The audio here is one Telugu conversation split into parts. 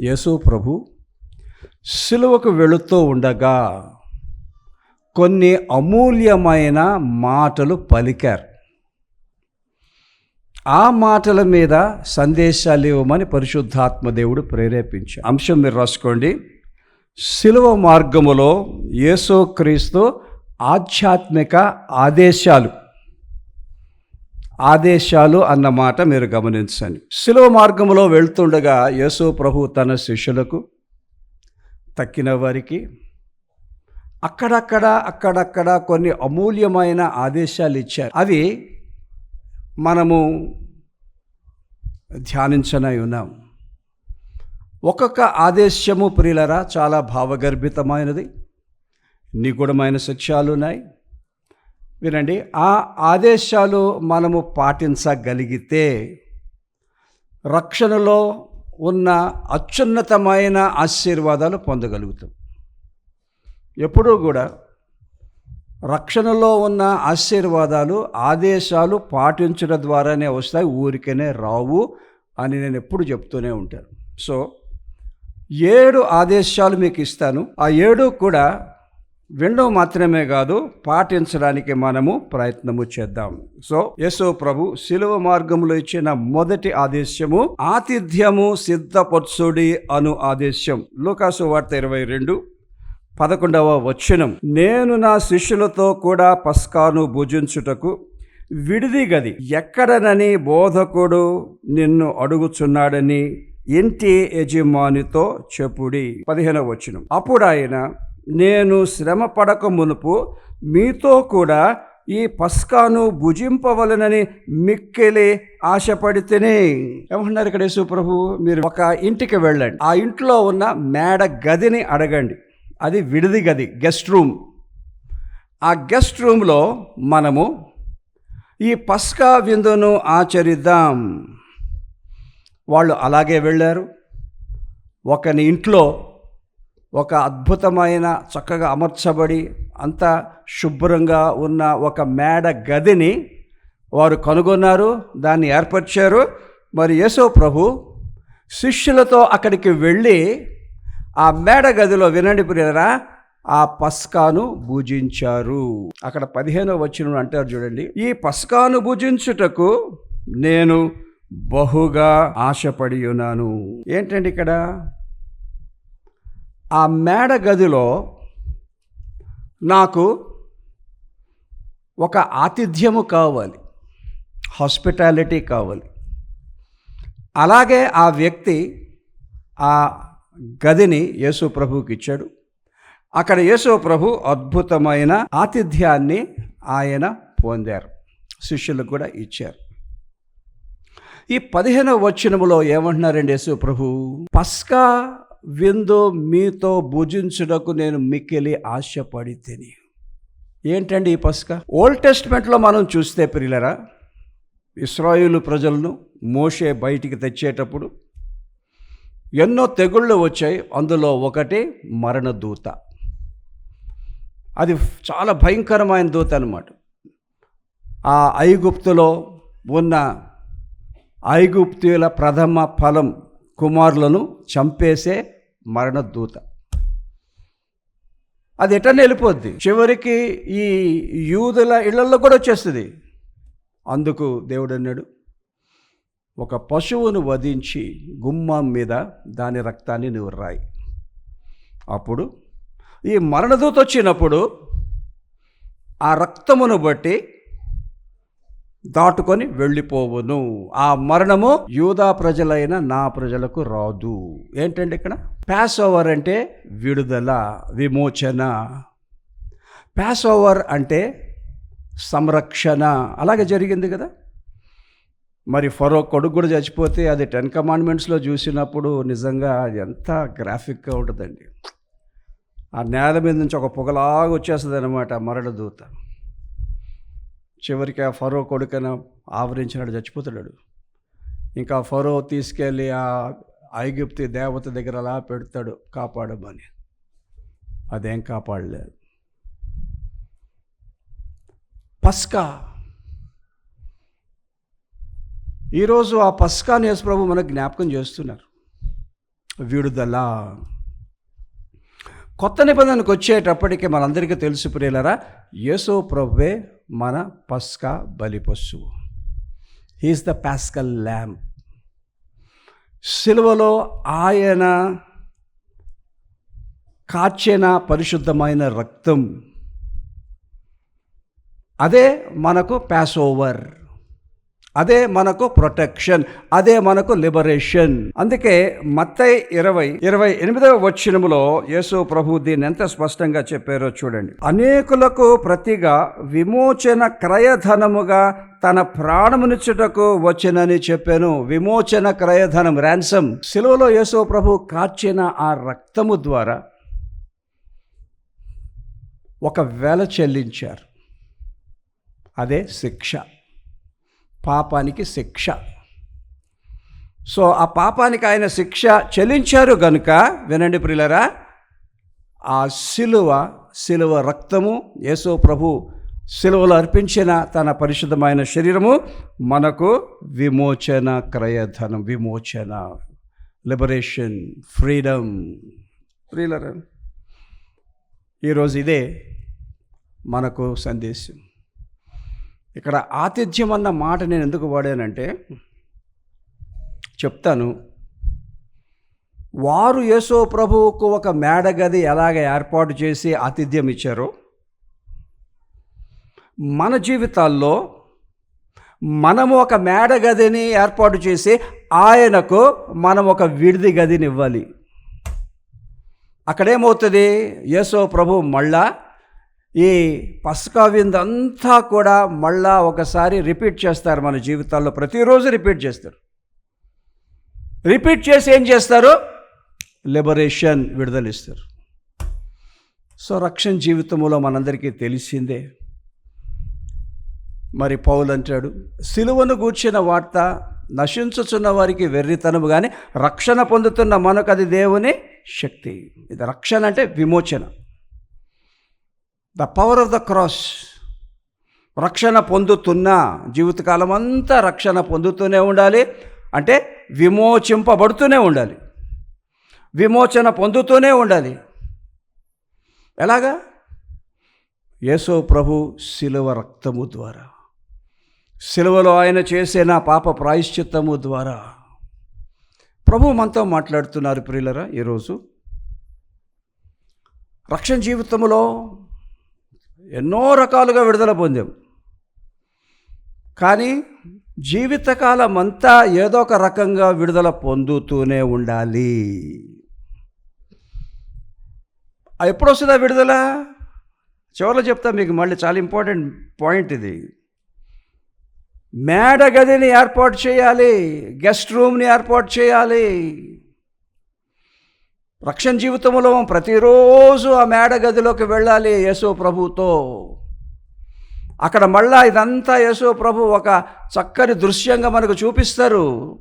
యేసు ప్రభు సిలువకు వెళుతూ ఉండగా కొన్ని అమూల్యమైన మాటలు పలికారు. ఆ మాటల మీద సందేశాలు ఇవ్వమని పరిశుద్ధాత్మ దేవుడు ప్రేరేపించారు. అంశం మీరు రాసుకోండి. సిలువ మార్గములో యేసుక్రీస్తు ఆధ్యాత్మిక ఆదేశాలు ఆదేశాలు అన్న మాట మీరు గమనించండి. శిలువ మార్గములో వెళ్తుండగా యేసు ప్రభు తన శిష్యులకు తక్కిన వారికి అక్కడక్కడ అక్కడక్కడ కొన్ని అమూల్యమైన ఆదేశాలు ఇచ్చారు. అవి మనము ధ్యానించనై ఉన్నాం. ఒక్కొక్క ఆదేశము ప్రియులరా చాలా భావగర్భితమైనది నిగూఢమైన సత్యాలు ఉన్నాయి వినండి ఆ ఆదేశాలు మనము పాటించగలిగితే రక్షణలో ఉన్న అత్యున్నతమైన ఆశీర్వాదాలు పొందగలుగుతాం. ఎప్పుడూ కూడా రక్షణలో ఉన్న ఆశీర్వాదాలు ఆదేశాలు పాటించడం ద్వారానే వస్తాయి ఊరికనే రావు అని నేను ఎప్పుడు చెప్తూనే ఉంటాను. సో ఏడు ఆదేశాలు మీకు ఇస్తాను. ఆ ఏడు కూడా వినడం మాత్రమే కాదు పాటించడానికి మనము ప్రయత్నము చేద్దాం. సో యేసు ప్రభు శిలువ మార్గంలో ఇచ్చిన మొదటి ఆదేశము ఆతిథ్యము సిద్ధపరచుడి అను ఆదేశం. లోకాసు వార్త ఇరవై రెండు పదకొండవ వచనం. నేను నా శిష్యులతో కూడా పస్కాను భుజించుటకు విడిది గది. ఎక్కడనని బోధకుడు నిన్ను అడుగుచున్నాడని ఇంటి యజమానితో చెప్పుడి. పదిహేనవ వచనం. అప్పుడు ఆయన నేను శ్రమ పడక మునుపు మీతో కూడా ఈ పస్కాను భుజింపవలనని మిక్కిలి ఆశపడితేనే. ఏమంటున్నారు ఇక్కడ యేసు ప్రభు? మీరు ఒక ఇంటికి వెళ్ళండి. ఆ ఇంట్లో ఉన్న మేడ గదిని అడగండి. అది విడిది గది గెస్ట్ రూమ్. ఆ గెస్ట్ రూమ్లో మనము ఈ పస్కా విందును ఆచరిద్దాం. వాళ్ళు అలాగే వెళ్ళారు. ఒకని ఇంట్లో ఒక అద్భుతమైన చక్కగా అమర్చబడి అంత శుభ్రంగా ఉన్న ఒక మేడ గదిని వారు కనుగొన్నారు దాన్ని ఏర్పరిచారు. మరి యేసో ప్రభు శిష్యులతో అక్కడికి వెళ్ళి ఆ మేడ గదిలో వినండి ప్రియరా ఆ పస్కాను భుజించారు. అక్కడ పదిహేనో వచ్చిన అంటారు చూడండి ఈ పస్కాను భుజించుటకు నేను బహుగా ఆశపడి ఉన్నాను. ఏంటండి ఇక్కడ? ఆ మేడ గదిలో నాకు ఒక ఆతిథ్యము కావాలి. హాస్పిటాలిటీ కావాలి. అలాగే ఆ వ్యక్తి ఆ గదిని యేసు ప్రభువుకి ఇచ్చాడు. అక్కడ యేసు ప్రభు అద్భుతమైన ఆతిథ్యాన్ని ఆయన పొందారు. శిష్యులకు కూడా ఇచ్చారు. ఈ పదిహేనవ వచనములో ఏమంటున్నారండి యేసు ప్రభు? పస్కా విందు మీతో భుజించుటకు నేను మిక్కిలి ఆశపడి తిని ఏంటండి ఈ పసుక? ఓల్డ్ టెస్ట్మెంట్లో మనం చూస్తే ప్రియులరా ఇస్రాయిలు ప్రజలను మోషే బయటికి తెచ్చేటప్పుడు ఎన్నో తెగుళ్ళు వచ్చాయి. అందులో ఒకటి మరణ దూత అది చాలా భయంకరమైన దూత అనమాట ఆ ఐగుప్తులో ఉన్న ఐగుప్తుల ప్రథమ ఫలం కుమారులను చంపేసే మరణదూత. అది ఎటనే వెళ్ళిపోద్ది? చివరికి ఈ యూదుల ఇళ్ళలో కూడా వచ్చేస్తుంది. అందుకు దేవుడు అన్నాడు ఒక పశువును వధించి గుమ్మం మీద దాని రక్తాన్ని నువ్వు రాయి. అప్పుడు ఈ మరణదూత వచ్చినప్పుడు ఆ రక్తమును బట్టి దాటుకొని వెళ్ళిపోవును. ఆ మరణము యూదా ప్రజలైన నా ప్రజలకు రాదు. ఏంటండి ఇక్కడ? ప్యాస్ ఓవర్ అంటే విడుదల విమోచన. ప్యాస్ ఓవర్ అంటే సంరక్షణ. అలాగే జరిగింది కదా? మరి ఫరో కొడుకు కూడా చచ్చిపోతే అది టెన్ కమాండ్మెంట్స్లో చూసినప్పుడు నిజంగా ఎంత గ్రాఫిక్గా ఉంటుందండి. ఆ నేల మీద నుంచి ఒక పొగలాగా వచ్చేస్తుంది అనమాట మరణ దూత. చివరికి ఆ ఫరో కొడుకన ఆవరించినాడు చచ్చిపోతున్నాడు. ఇంకా ఫరో తీసుకెళ్ళి ఆ ఐగుప్తి దేవత దగ్గర అలా పెడతాడు కాపాడమని. అదేం కాపాడలేదు. పస్కా. ఈరోజు ఆ పస్కాని యేసు ప్రభు మనకు జ్ఞాపకం చేస్తున్నారు. విడుదల. కొత్త నిబంధనకు వచ్చేటప్పటికి మనందరికీ తెలుసు ప్రియులరా యేసు ప్రభువే మన పస్కా బలి పశువు హీస్ ద పాస్కల్ ల్యాంప్ సిలువలో ఆయన కాచిన పరిశుద్ధమైన రక్తం. అదే మనకు ప్యాస్ ఓవర్ అదే మనకు ప్రొటెక్షన్ అదే మనకు లిబరేషన్. అందుకే మత్తై ఇరవై ఇరవై ఎనిమిదవ వచ్చినములో యేసు ప్రభు దీన్ని ఎంత స్పష్టంగా చెప్పారో చూడండి. అనేకులకు ప్రతిగా విమోచన క్రయధనముగా తన ప్రాణమునిచ్చుటకు వచ్చినని చెప్పాను. విమోచన క్రయధనం ర్యాన్సమ్ సిలువలో యేసు ప్రభు కార్చిన ఆ రక్తము ద్వారా ఒక వెల చెల్లించారు. అదే శిక్ష. పాపానికి శిక్ష. సో ఆ పాపానికి ఆయన శిక్ష చెల్లించారు గనుక వినండి ప్రిలరా ఆ శిలువ శిలువ రక్తము యేసు ప్రభు శిలువలు అర్పించిన తన పరిశుద్ధమైన శరీరము మనకు విమోచన క్రయధనం విమోచన లిబరేషన్ ఫ్రీడమ్ ప్రియులరా ఈరోజు ఇదే మనకు సందేశం. ఇక్కడ ఆతిథ్యం అన్న మాట నేను ఎందుకు వాడానంటే చెప్తాను. వారు యేసో ప్రభువుకు ఒక మేడగది ఎలాగ ఏర్పాటు చేసి ఆతిథ్యం ఇచ్చారో మన జీవితాల్లో మనము ఒక మేడగదిని ఏర్పాటు చేసి ఆయనకు మనం ఒక విడిది గదిని ఇవ్వాలి. అక్కడేమవుతుంది? యేసో ప్రభు మళ్ళా ఈ పసకా విందంతా కూడా మళ్ళా ఒకసారి రిపీట్ చేస్తారు మన జీవితాల్లో. ప్రతిరోజు రిపీట్ చేస్తారు. రిపీట్ చేసి ఏం చేస్తారు? లిబరేషన్ విడుదలిస్తారు. సో రక్షణ జీవితంలో మనందరికీ తెలిసిందే. మరి పౌలు అంటాడు సిలువను గూర్చిన వార్త నశించుచున్న వారికి వెర్రితనము కానీ రక్షణ పొందుతున్న మనకు అది దేవుని శక్తి. ఇది రక్షణ అంటే విమోచన. The power of the cross రక్షణ పొందుతున్న జీవితకాలం అంతా రక్షణ పొందుతూనే ఉండాలి. అంటే విమోచింపబడుతూనే ఉండాలి. విమోచన పొందుతూనే ఉండాలి. ఎలాగా? యేసో ప్రభు శిలువ రక్తము ద్వారా. శిలువలో ఆయన చేసిన పాప ప్రాయశ్చిత్తము ద్వారా. ప్రభు మనతో మాట్లాడుతున్నారు ప్రియులరా ఈరోజు. రక్షణ జీవితంలో ఎన్నో రకాలుగా విడుదల పొందాం. కానీ జీవితకాలం అంతా ఏదో ఒక రకంగా విడుదల పొందుతూనే ఉండాలి. ఎప్పుడు వస్తుందా విడుదల? చివరిలో చెప్తా మీకు మళ్ళీ చాలా ఇంపార్టెంట్ పాయింట్ ఇది. మేడ గదిని ఏర్పాటు చేయాలి గెస్ట్ రూమ్ని ఏర్పాటు చేయాలి రక్షణ జీవితంలో ప్రతిరోజు ఆ మేడ గదిలోకి వెళ్ళాలి యేసు ప్రభుతో. అక్కడ మళ్ళా ఇదంతా యేసు ప్రభు ఒక చక్కని దృశ్యంగా మనకు చూపిస్తారు.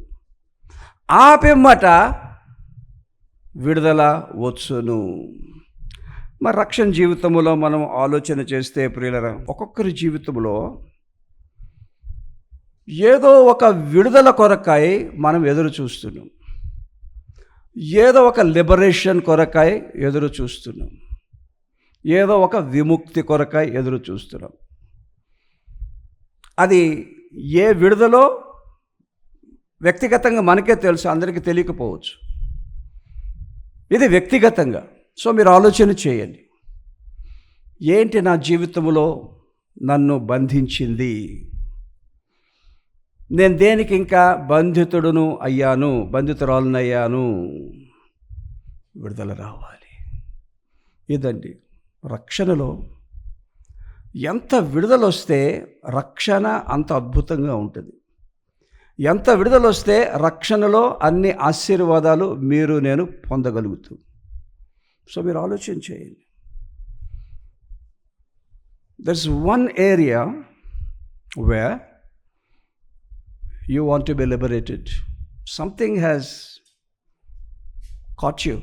ఆ పిమ్మట విడుదల వచ్చును. మరి రక్షణ జీవితంలో మనం ఆలోచన చేస్తే ప్రియులరా ఒక్కొక్కరి జీవితంలో ఏదో ఒక విడుదల కొరకై మనం ఎదురు చూస్తున్నాం. ఏదో ఒక లిబరేషన్ కొరకాయ ఎదురు చూస్తున్నాం. ఏదో ఒక విముక్తి కొరకై ఎదురు చూస్తున్నాం. అది ఏ విడుదలో వ్యక్తిగతంగా మనకే తెలుసు అందరికీ తెలియకపోవచ్చు. ఇది వ్యక్తిగతంగా. సో మీరు ఆలోచన చేయండి. ఏంటి నా జీవితంలో నన్ను బంధించింది? నేను దేనికి ఇంకా బంధితుడును అయ్యాను? బంధితురాలను అయ్యాను విడుదల రావాలి. ఇదండి. రక్షణలో ఎంత విడుదల వస్తే రక్షణ అంత అద్భుతంగా ఉంటుంది. ఎంత విడుదల వస్తే రక్షణలో అన్ని ఆశీర్వాదాలు మీరు నేను పొందగలుగుతూ. సో మీరు ఆలోచన చేయండి. There's one area where you want to be liberated something has caught you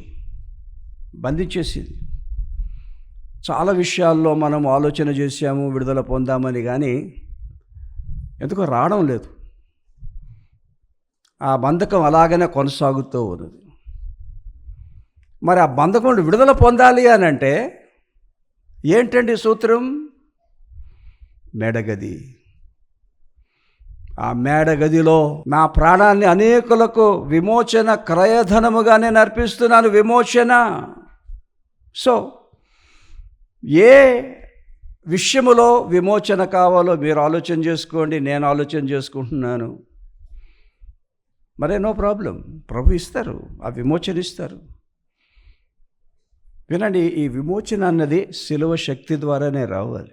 బంధించేసింది. చాలా విషయాల్లో మనం ఆలోచన చేసాము విడుదల పొందామని కానీ ఎందుకో రావడం లేదు. ఆ బంధకం అలాగనే కొనసాగుతూ ఉన్నది. మరి ఆ బంధకం విడుదల పొందాలి అని అంటే ఏంటండి సూత్రం? మెడగది. ఆ మేడగదిలో నా ప్రాణాన్ని అనేకులకు విమోచన క్రయధనముగా నేను అర్పిస్తున్నాను విమోచన. సో ఏ విషయములో విమోచన కావాలో మీరు ఆలోచన చేసుకోండి నేను ఆలోచన చేసుకుంటున్నాను. మరే నో ప్రాబ్లం. ప్రభు ఇస్తారు ఆ విమోచన ఇస్తారు. వినండి ఈ విమోచన అన్నది శిలువ శక్తి ద్వారానే రావాలి.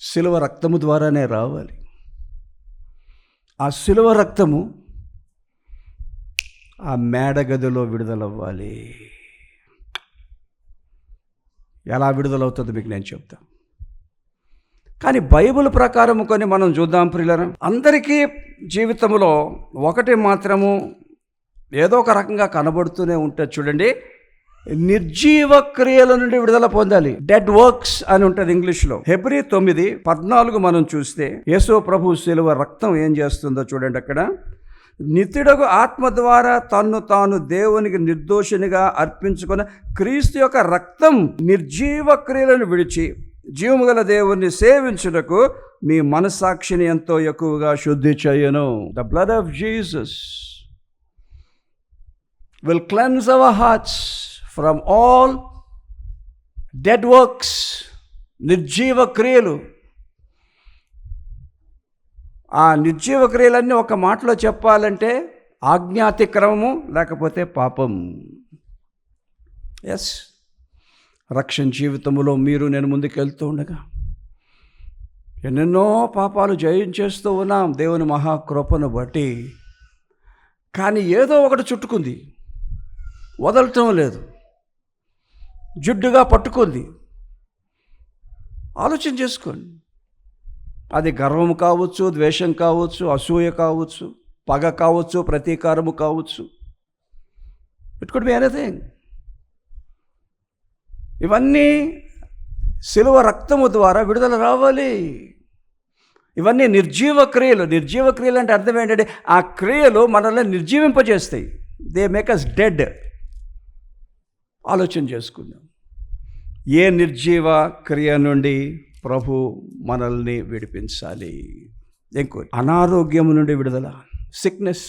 శిలువ రక్తము ద్వారానే రావాలి. ఆ శిలువ రక్తము ఆ మేడగదిలో విడుదలవ్వాలి. ఎలా విడుదలవుతుందో మీకు నేను చెప్తాను కానీ బైబిల్ ప్రకారం కొన్ని మనం చూద్దాం ప్రియులరా. అందరికీ జీవితంలో ఒకటి మాత్రము ఏదో ఒక రకంగా కనబడుతూనే ఉంటుంది చూడండి. నిర్జీవ క్రియల నుండి విడుదల పొందాలి. డెడ్ వర్క్స్ అని ఉంటుంది ఇంగ్లీష్లో. హెబ్రి తొమ్మిది పద్నాలుగు మనం చూస్తే యేసో ప్రభు శిలువ రక్తం ఏం చేస్తుందో చూడండి అక్కడ. నిత్యుడకు ఆత్మ ద్వారా తన్ను తాను దేవునికి నిర్దోషినిగా అర్పించుకున్న క్రీస్తు యొక్క రక్తం నిర్జీవ క్రియలను విడిచి జీవముగల దేవుణ్ణి సేవించుటకు మీ మనస్సాక్షిని ఎంతో ఎక్కువగా శుద్ధి చేయను. The blood of Jesus will cleanse our hearts from all dead works నిర్జీవ క్రియలు. ఆ నిర్జీవ క్రియలన్నీ ఒక మాటలో చెప్పాలంటే ఆజ్ఞాతిక్రమము లేకపోతే పాపం. ఎస్ రక్షణ జీవితంలో మీరు నేను ముందుకెళ్తూ ఉండగా ఎన్నెన్నో పాపాలు జయించేస్తూ ఉన్నాం దేవుని మహాకృపను బట్టి. కానీ ఏదో ఒకటి చుట్టుకుంది. వదలటం లేదు. జుడ్డుగా పట్టుకుంది. ఆలోచన చేసుకోండి. అది గర్వం కావచ్చు ద్వేషం కావచ్చు అసూయ కావచ్చు పగ కావచ్చు ప్రతీకారము కావచ్చు. ఇట్ కుడ్ బి ఎనీథింగ్ ఇవన్నీ శిలువ రక్తము ద్వారా విడుదల రావాలి. ఇవన్నీ నిర్జీవ క్రియలు. నిర్జీవ క్రియలు అంటే అర్థం ఏంటంటే ఆ క్రియలు మనల్ని నిర్జీవింపజేస్తాయి. దే మేక్ అస్ డెడ్ ఆలోచన చేసుకుందాం. ఏ నిర్జీవ క్రియ నుండి ప్రభు మనల్ని విడిపించాలి? ఇంకో అనారోగ్యం నుండి విడుదల. సిక్నెస్.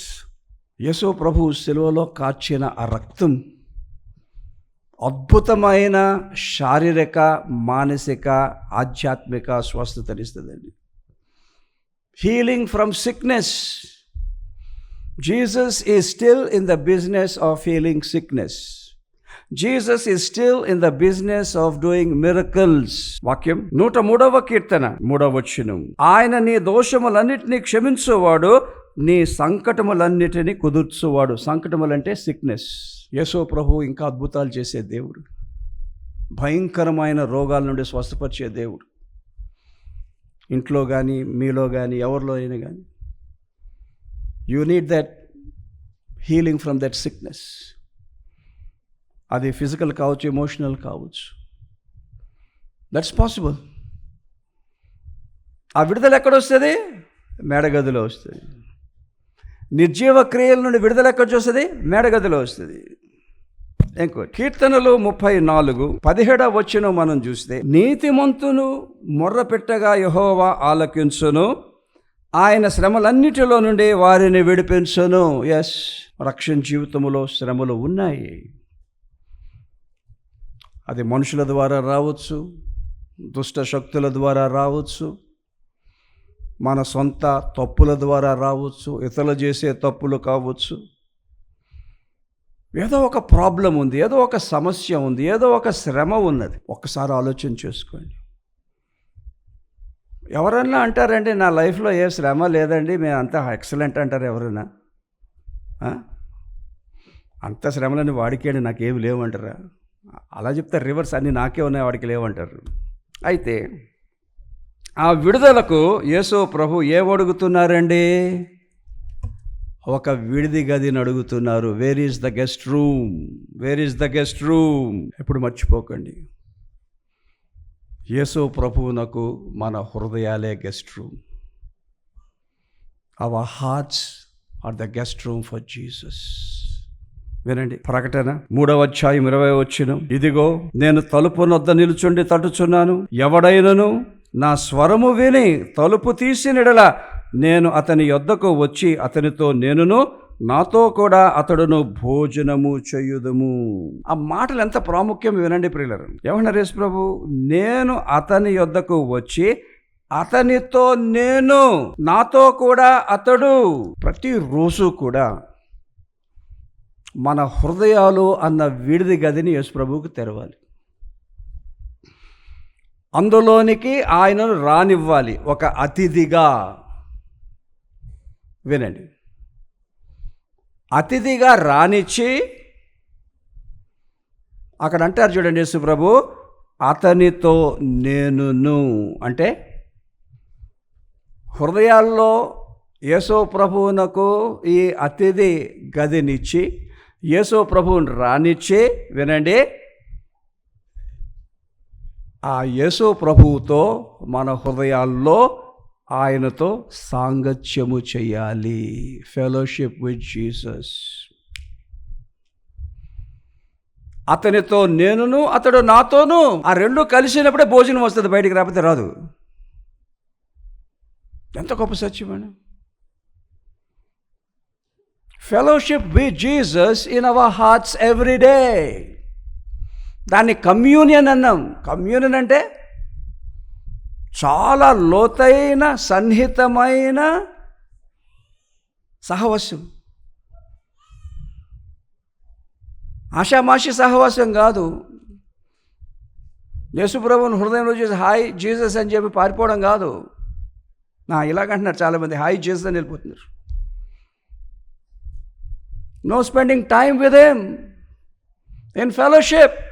యశో ప్రభు సెలవులో కాచిన ఆ రక్తం అద్భుతమైన శారీరక మానసిక ఆధ్యాత్మిక స్వస్థతనిస్తుందండి healing from sickness. Jesus is still in the business of healing sickness. Jesus is still in the business of doing miracles వాక్యం నూట మూడవ కీర్తన మూడవ వచ్చినం ఆయన నీ దోషములన్నిటినీ క్షమించువాడు నీ సంకటములన్నిటినీ కుదుర్చువాడు. సంకటములంటే సిక్నెస్ యశో ప్రభు ఇంకా అద్భుతాలు చేసే దేవుడు. భయంకరమైన రోగాల నుండి స్వస్థపరిచే దేవుడు. ఇంట్లో కానీ మీలో కానీ ఎవరిలో అయినా కానీ you need that healing from that sickness అది ఫిజికల్ కావచ్చు ఎమోషనల్ కావచ్చు. దట్స్ పాసిబుల్ ఆ విడుదల ఎక్కడ వస్తుంది? మేడగదిలో వస్తుంది. నిర్జీవ క్రియల నుండి విడుదల ఎక్కడ వస్తుంది మేడగదిలో వస్తుంది. ఇంకో కీర్తనలు ముప్పై నాలుగు పదిహేడవ వచ్చిన మనం చూస్తే నీతిమంతును మొర్ర పెట్టగా యహోవా ఆలకించును. ఆయన శ్రమలన్నిటిలో నుండి వారిని విడిపించును. ఎస్ రక్షణ జీవితంలో శ్రమలు ఉన్నాయి. అది మనుషుల ద్వారా రావచ్చు దుష్ట శక్తుల ద్వారా రావచ్చు మన సొంత తప్పుల ద్వారా రావచ్చు ఇతరులు చేసే తప్పులు కావచ్చు. ఏదో ఒక ప్రాబ్లం ఉంది ఏదో ఒక సమస్య ఉంది ఏదో ఒక శ్రమ ఉన్నది. ఒక్కసారి ఆలోచన చేసుకోండి. ఎవరన్నా అంటారండి నా లైఫ్లో ఏ శ్రమ లేదండి మేము అంతా ఎక్సలెంట్ అంటారు ఎవరైనా అంత శ్రమలని వాడికేండి నాకేమి లేవంటారా? అలా చెప్తే రివర్స్ అన్నీ నాకే ఉన్నాయి వాడికి లేవంటారు. అయితే ఆ విడుదలకు యేసో ప్రభు ఏమడుగుతున్నారండి ఒక విడిది గదిని అడుగుతున్నారు. Where is the guest room where is the guest room ఎప్పుడు మర్చిపోకండి. యేసో ప్రభువునకు మన హృదయాలే guest room our hearts are the guest room for Jesus వినండి. ప్రకటన మూడవ అధ్యాయం ఇరవై వచ్చిన ఇదిగో నేను తలుపు నొద్ద నిలుచుండి తట్టుచున్నాను ఎవడైనను నా స్వరము విని తలుపు తీసినడల నేను అతని యొద్దకు వచ్చి అతనితో నేనును నాతో కూడా అతడును భోజనము చేయుదము. ఆ మాటలు ఎంత ప్రాముఖ్యం వినండి ప్రియులరు. ఏమన్నారు యేసు ప్రభు? నేను అతని యొద్దకు వచ్చి అతనితో నేను నాతో కూడా అతడు ప్రతిరోజు కూడా మన హృదయాలు అన్న విడిది గదిని యేసు ప్రభువుకు తెరవాలి. అందులోనికి ఆయనను రానివ్వాలి. ఒక అతిథిగా వినండి. అతిథిగా రానిచ్చి అక్కడ అంటారు చూడండి యేసు ప్రభు అతనితో నేనును అంటే హృదయాల్లో యేసో ప్రభువునకు ఈ అతిథి గదినిచ్చి యేసో ప్రభువుని రానిచ్చే వినండి. ఆ యేసో ప్రభువుతో మన హృదయాల్లో ఆయనతో సాంగత్యము చేయాలి. ఫెలోషిప్ విత్ జీసస్ అతనితో నేనును అతడు నాతోను ఆ రెండు కలిసినప్పుడే భోజనం వస్తుంది బయటికి రాకపోతే రాదు. ఎంత గొప్ప సత్యమైన fellowship with Jesus in our hearts every day దాన్ని కమ్యూనియన్ అన్నాం. కమ్యూనియన్ అంటే చాలా లోతైన సన్నిహితమైన సహవాసం. ఆషామాషి సహవాసం కాదు. యేసుప్రభుని హృదయంలో చేసి హాయ్ జీసస్ అని చెప్పి పారిపోవడం కాదు. నా ఇలాగంటున్నారు చాలామంది. హాయ్ జీసస్ అని వెళ్ళిపోతున్నారు. No spending time with M in fellowship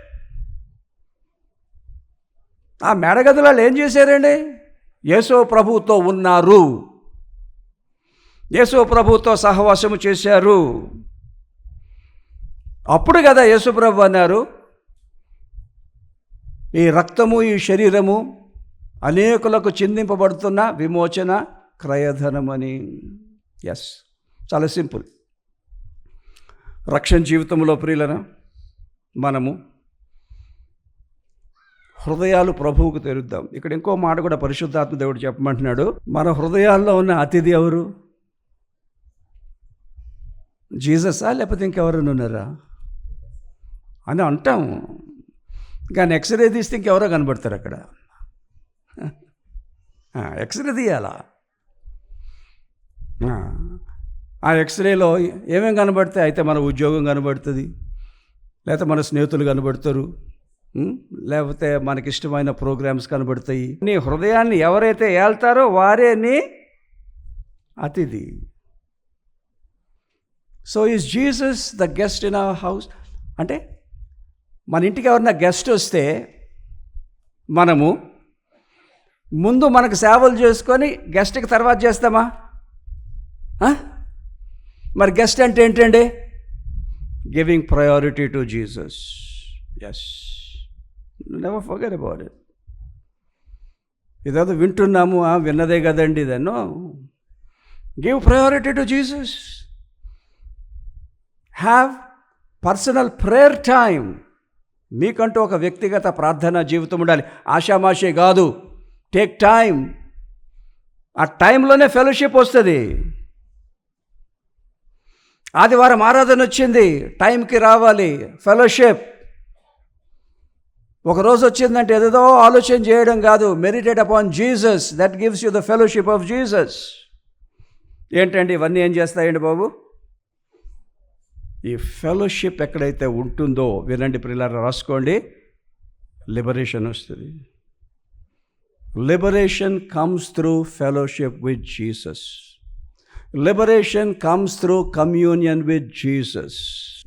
ఆ మేడగదిలో ఏం చేశారండి? యేసో ప్రభుతో ఉన్నారు. యేసో ప్రభుతో సహవాసము చేశారు. అప్పుడు కదా యేసు ప్రభు అన్నారు ఈ రక్తము ఈ శరీరము అనేకులకు చిందింపబడుతున్న విమోచన క్రయధనమని. ఎస్ చాలా సింపుల్. రక్షణ జీవితంలో ప్రియులన మనము హృదయాలు ప్రభువుకు తెరుద్దాం. ఇక్కడ ఇంకో మాట కూడా పరిశుద్ధాత్మ దేవుడు చెప్పమంటున్నాడు. మన హృదయాల్లో ఉన్న అతిథి ఎవరు? జీససా లేకపోతే ఇంకెవరైనా ఉన్నారా? అని అంటాం. కానీ ఎక్స్రే తీస్తే ఇంకెవరో కనబడతారు అక్కడ. ఎక్స్రే తీయాలా? ఆ, ఎక్స్రేలో ఏమేమి కనబడతాయి? అయితే మన ఉద్యోగం కనబడుతుంది. లేకపోతే మన స్నేహితులు కనబడతారు. లేకపోతే మనకి ఇష్టమైన ప్రోగ్రామ్స్ కనబడతాయి. నీ హృదయాన్ని ఎవరైతే ఏళ్తారో వారే నీ అతిథి. So is Jesus the guest in our house అంటే మన ఇంటికి ఎవరైనా గెస్ట్ వస్తే మనము ముందు మనకు సేవలు చేసుకొని గెస్ట్కి తర్వాత చేస్తామా? మరి గెస్ట్ అంటే ఏంటండి? Giving priority to Jesus yes never forget about it ఇదేదో వింటున్నాము విన్నదే కదండి ఇదన్నో. Give priority to Jesus have personal prayer time మీకంటూ ఒక వ్యక్తిగత ప్రార్థనా జీవితం ఉండాలి. ఆషామాషే కాదు. టేక్ టైం ఆ టైంలోనే ఫెలోషిప్ వస్తుంది. ఆదివారం ఆరాధన వచ్చింది. టైంకి రావాలి. ఫెలోషిప్. ఒక రోజు వచ్చిందంటే ఏదేదో ఆలోచన చేయడం కాదు. Meditate upon Jesus. That gives you the fellowship of Jesus. ఏంటండి ఇవన్నీ ఏం చేస్తాయండి బాబు? ఈ ఫెలోషిప్ ఎక్కడైతే ఉంటుందో వినండి పిల్లలు రాసుకోండి. లిబరేషన్ వస్తుంది. Liberation comes through fellowship with Jesus liberation comes through communion with Jesus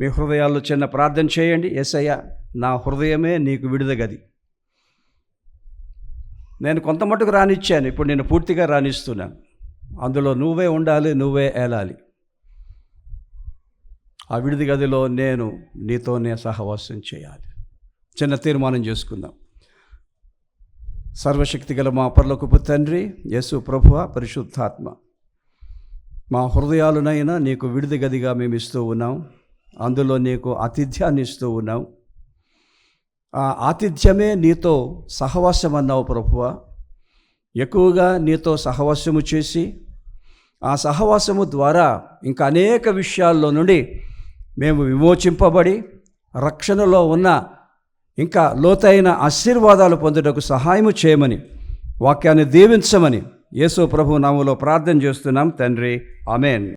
మీ హృదయాల్లో చిన్న ప్రార్థన చేయండి. ఎస్ఐయా నా హృదయమే నీకు విడుదగది నేను కొంత మటుకు రానిచ్చాను. ఇప్పుడు నేను పూర్తిగా రాణిస్తున్నాను. అందులో నువ్వే ఉండాలి నువ్వే ఏలాలి. ఆ విడిది గదిలో నేను నీతోనే సహవాసం చేయాలి. చిన్న తీర్మానం చేసుకుందాం. సర్వశక్తి గల మా పర్లకుపు తండ్రి యేసు ప్రభువ పరిశుద్ధాత్మ. మా హృదయాలునైనా నీకు విడిది గదిగా మేము ఇస్తూ ఉన్నాం. అందులో నీకు ఆతిథ్యాన్ని ఇస్తూ ఉన్నాం. ఆ ఆతిథ్యమే నీతో సహవాసం అన్నావు ప్రభువ. ఎక్కువగా నీతో సహవాసము చేసి ఆ సహవాసము ద్వారా ఇంకా అనేక విషయాల్లో నుండి మేము విమోచింపబడి రక్షణలో ఉన్న ఇంకా లోతైన ఆశీర్వాదాలు పొందుటకు సహాయము చేయమని వాక్యాన్ని దీవించమని యేసు ప్రభు నామములో ప్రార్థన చేస్తున్నాం తండ్రి. అమెన్